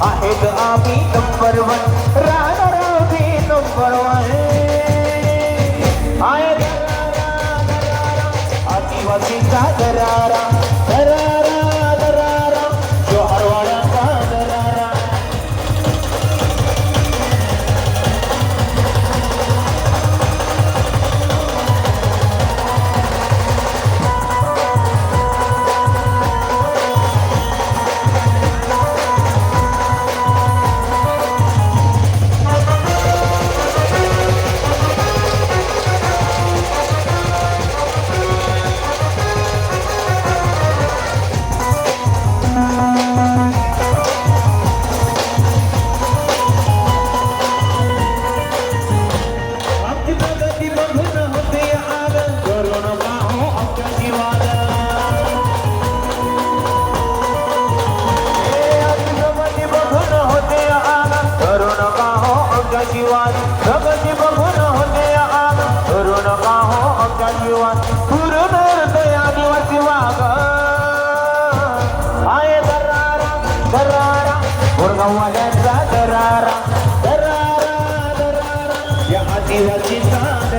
Ahid Ami number one. మసి సాగరారా आय दरारा दरारा गोरगाववाल्यांचा दरारा दरारा दरारा या आदिवासीचा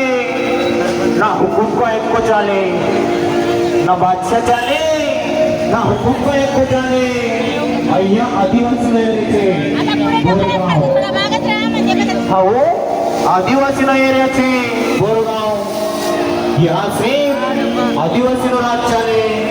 हुकुम को एक को जाने ना बादशाह जाने ना हुकुम को एक को जाने अहिया आदिवासी रे हाँ वो आदिवासी ना एरिया थे बोरगांव यहाँ से आदिवासी राज चले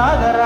சாகர